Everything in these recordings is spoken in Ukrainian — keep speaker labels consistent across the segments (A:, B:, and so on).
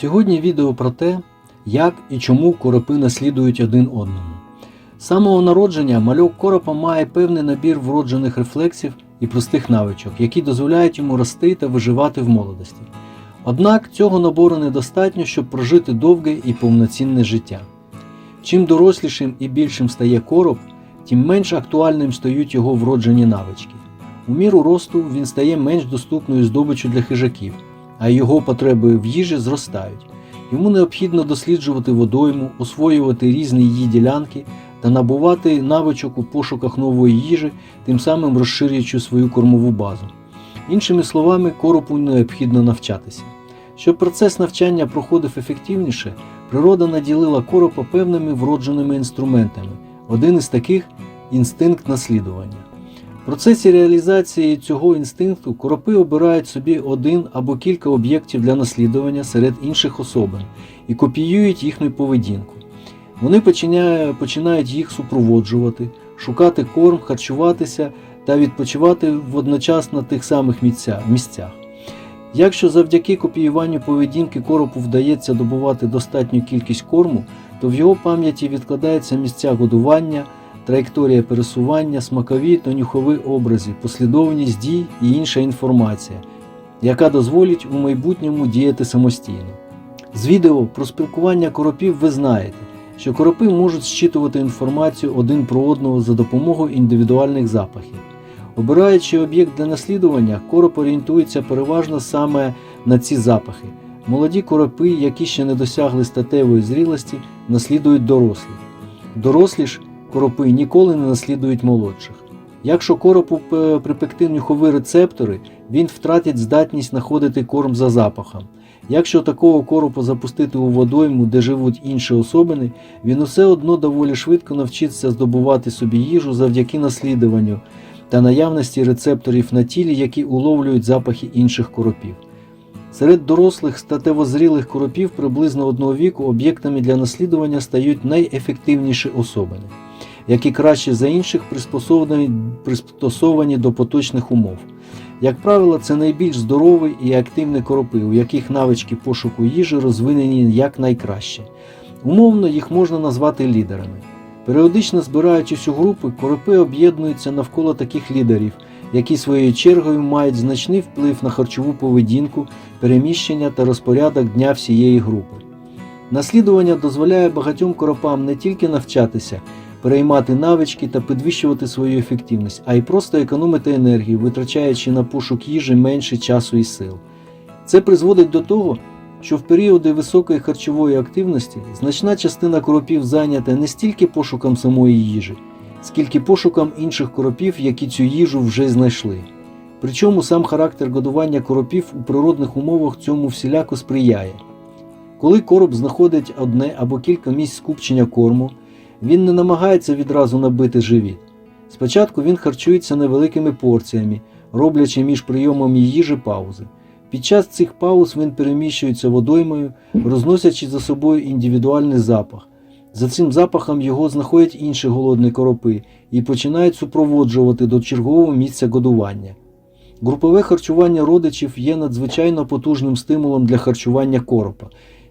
A: Сьогодні відео про те, як і чому коропи наслідують один одному. З самого народження мальок коропа має певний набір вроджених рефлексів і простих навичок, які дозволяють йому рости та виживати в молодості. Однак цього набору недостатньо, щоб прожити довге і повноцінне життя. Чим дорослішим і більшим стає короб, тим менш актуальним стають його вроджені навички. У міру росту він стає менш доступною здобиччю для хижаків, а його потреби в їжі зростають. Йому необхідно досліджувати водойму, освоювати різні її ділянки та набувати навичок у пошуках нової їжі, тим самим розширюючи свою кормову базу. Іншими словами, коропу необхідно навчатися. Щоб процес навчання проходив ефективніше, природа наділила коропа певними вродженими інструментами. Один із таких інстинкт наслідування. Процесі реалізації цього інстинкту коропи обирають собі один або кілька об'єктів для наслідування серед інших особин і копіюють їхню поведінку. Вони починають їх супроводжувати, шукати корм, харчуватися та відпочивати водночас на тих самих місцях. Якщо завдяки копіюванню поведінки коропу вдається добувати достатню кількість корму, то в його пам'яті відкладаються місця годування, траєкторія пересування, смакові та нюхові образи, послідовність дій і інша інформація, яка дозволить у майбутньому діяти самостійно. З відео про спілкування коропів ви знаєте, що коропи можуть зчитувати інформацію один про одного за допомогою індивідуальних запахів. Обираючи об'єкт для наслідування, короб орієнтується переважно саме на ці запахи. Молоді коропи, які ще не досягли статевої зрілості, наслідують дорослих. Дорослі ж коропи ніколи не наслідують молодших. Якщо коропу припекти нюхові рецептори, він втратить здатність знаходити корм за запахом. Якщо такого коропа запустити у водойму, де живуть інші особини, він усе одно доволі швидко навчиться здобувати собі їжу завдяки наслідуванню та наявності рецепторів на тілі, які уловлюють запахи інших коропів. Серед дорослих статевозрілих коропів приблизно одного віку об'єктами для наслідування стають найефективніші особини, які краще за інших приспосовані, пристосовані до поточних умов. Як правило, це найбільш здорові і активні коропи, у яких навички пошуку їжі розвинені якнайкраще. Умовно їх можна назвати лідерами. Періодично збираючись у групи, коропи об'єднуються навколо таких лідерів, які своєю чергою мають значний вплив на харчову поведінку, переміщення та розпорядок дня всієї групи. Наслідування дозволяє багатьом коропам не тільки навчатися, переймати навички та підвищувати свою ефективність, а й просто економити енергію, витрачаючи на пошук їжі менше часу і сил. Це призводить до того, що в періоди високої харчової активності значна частина коропів зайнята не стільки пошуком самої їжі, скільки пошуком інших коропів, які цю їжу вже знайшли. Причому сам характер годування коропів у природних умовах цьому всіляко сприяє. Коли короб знаходить одне або кілька місць скупчення корму, він не намагається відразу набити живіт. Спочатку він харчується невеликими порціями, роблячи між прийомами їжі паузи. Під час цих пауз він переміщується водоймою, розносячи за собою індивідуальний запах. За цим запахом його знаходять інші голодні коропи і починають супроводжувати до чергового місця годування. Групове харчування родичів є надзвичайно потужним стимулом для харчування коропа.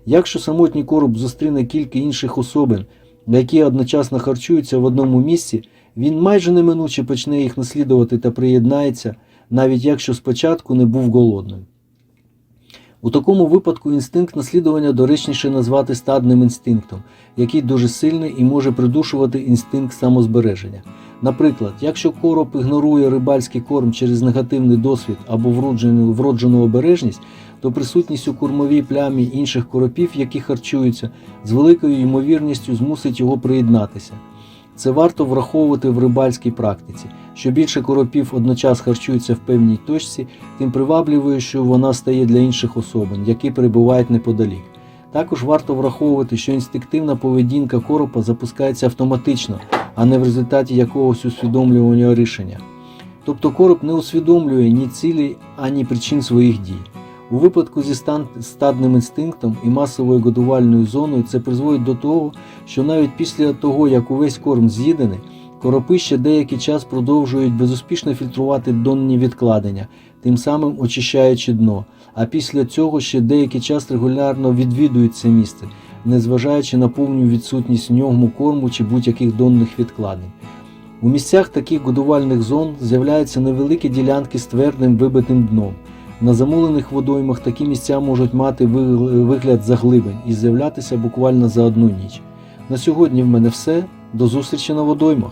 A: Якщо самотній короб зустріне кілька інших особин, які одночасно харчуються в одному місці, він майже неминуче почне їх наслідувати та приєднається, навіть якщо спочатку не був голодним. У такому випадку інстинкт наслідування доречніше назвати стадним інстинктом, який дуже сильний і може придушувати інстинкт самозбереження. Наприклад, якщо короб ігнорує рибальський корм через негативний досвід або вроджену, вроджену обережність, то присутність у кормовій плямі інших коропів, які харчуються, з великою ймовірністю змусить його приєднатися. Це варто враховувати в рибальській практиці. Що більше коропів одночас харчуються в певній точці, тим привабливою, що вона стає для інших особин, які перебувають неподалік. Також варто враховувати, що інстинктивна поведінка коропа запускається автоматично, а не в результаті якогось усвідомлювання рішення. Тобто короб не усвідомлює ні цілі, ані причин своїх дій. У випадку зі стадним інстинктом і масовою годувальною зоною це призводить до того, що навіть після того, як увесь корм з'їдений, Коропи ще деякий час продовжують безуспішно фільтрувати донні відкладення, тим самим очищаючи дно, а після цього ще деякий час регулярно відвідують це місце, незважаючи на повну відсутність в ньому корму чи будь-яких донних відкладень. У місцях таких годувальних зон з'являються невеликі ділянки з твердим вибитим дном. На замулених водоймах такі місця можуть мати вигляд заглибин і з'являтися буквально за одну ніч. На сьогодні в мене все. До зустрічі на водоймах.